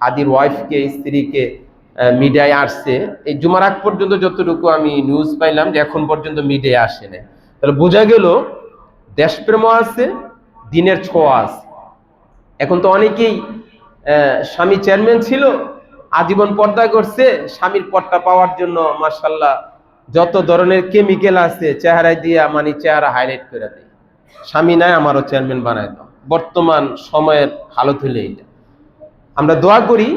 হাদির ওয়াইফকে, স্ত্রীকে মিডিয়ায় আসছে। এই জুমার আগ পর্যন্ত যতটুকু আমি নিউজ পাইলাম যে এখন পর্যন্ত মিডিয়ায় আসে না তাহলে বোঝা গেল দেশপ্রেমও আছে, দিনের ছোঁয়া আছে। এখন তো অনেকেই স্বামী চেয়ারম্যান ছিল, আজীবন পর্দা করছে, স্বামীর পর্দা পাওয়ার জন্য মার্শাল্লাহ যত ধরনের কেমিক্যাল আছে, চেহারায় দিয়া মানে চেহারা হাইলাইট করে দেয় স্বামী নাই, আমারও চেয়ারম্যান বানায় দাও। বর্তমান সময়ের হালত হলে এটা আমরা দোয়া করি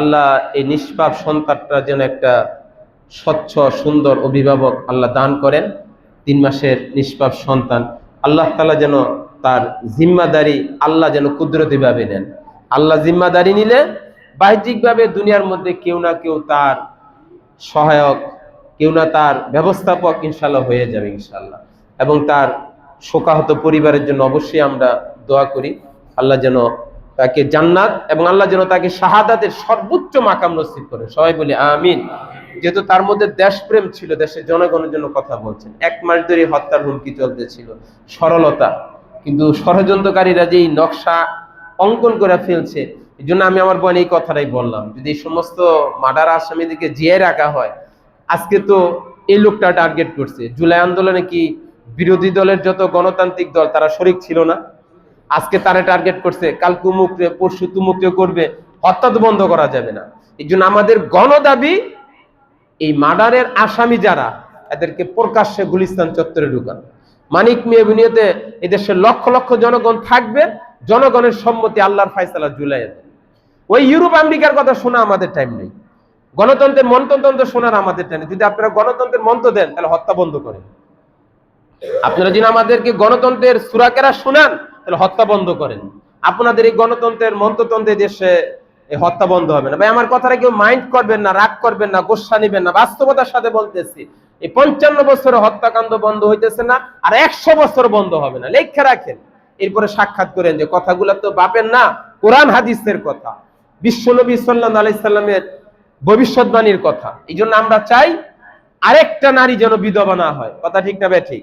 আল্লাহ এই নিষ্পাপ সন্তানটা যেন একটা স্বচ্ছ, সুন্দর অভিভাবক আল্লাহ দান করেন। তিন মাসের নিষ্পাপ সন্তান। আল্লাহ তালা যেন তার জিম্মাদারি আল্লাহ যেন কুদরতিভাবে নেন। আল্লাহ জিম্মাদারি নিলে বাহ্যিকভাবে দুনিয়ার মধ্যে কেউ না কেউ তার সহায়ক, কেউ না তার ব্যবস্থাপক ইনশাল্লাহ হয়ে যাবে ইনশাল্লাহ এবং তার শোকাহত পরিবারের জন্য অবশ্যই আমরা দোয়া করি। আল্লাহ যেন তাকে জান্নাত এবং আল্লাহ যেন তাকে শাহাদাতের সর্বোচ্চ মাকাম নসিব করে। সবাই বলি, আমিন। যেহেতু তার মধ্যে দেশপ্রেম ছিল, দেশের জনগণের জন্য কথা বলছেন। এক মাস ধরে হত্যার হুমকি চলতেছিল। সরলতা। কিন্তু ষড়যন্ত্রকারীরা যেই নকশা অঙ্কন করে ফেলছে, এই জন্য আমি আমার বোন এই কথাটাই বললাম। যদি এই সমস্ত মার্ডার আসামিদেরকে জিয়ে রাখা হয়, আজকে তো এই লোকটা টার্গেট করছে। জুলাই আন্দোলনে কি বিরোধী দলের যত গণতান্ত্রিক দল, তারা শরিক ছিল না? আজকে তারা টার্গেট করছে কাল কুমুকরে পরশু তুমুকরে করবে হত্যা তো বন্ধ করা যাবে না। এই জন্য আমাদের গণদাবি, এই মার্ডারের আসামি যারা, এদেরকে প্রকাশ্যে গুলিস্তান চত্বরে ঢুকান। মানিক মিয়া বুনিয়াতে এদেশের লক্ষ লক্ষ জনগণ থাকবে, জনগণের সম্মতি আল্লাহর ফাইসালা জুলাই ওই ইউরোপ আমেরিকার কথা শোনা আমাদের টাইম নেই। গণতন্ত্রের মন্ত্রতন্ত্র শোনার আমাদের টাইম যদি আপনারা গণতন্ত্রের মন্ত্র দেন, তাহলে হত্যা বন্ধ করেন। আপনারা যদি আমাদেরকে গণতন্ত্রের সুরাকেরা শোনান তাহলে হত্যা বন্ধ করেন। আপনাদের এই গণতন্ত্রের মন্ত্রতন্ত্রের দেশে হত্যা বন্ধ হবে না। ভাই, আমার কথাটা কেউ মাইন্ড করবেন না, রাগ করবেন না, গোসা নিবেন না। বাস্তবতার সাথে বলতেছি, এই পঞ্চান্ন বছরে হত্যাকাণ্ড বন্ধ হইতেছে না আর একশো বছর বন্ধ হবে না। লেখা রাখেন। এরপরে সাক্ষাৎ করেন যে কথাগুলো তো বাপের না, কোরআন হাদিসের কথা। বিশ্ব বিশ্বনবী সাল্লাহ আলাইসাল্লামের ভবিষ্যৎবাণীর কথা। এই আমরা চাই আরেকটা নারী যেন বিধবা না হয়। কথা ঠিক না বে ঠিক?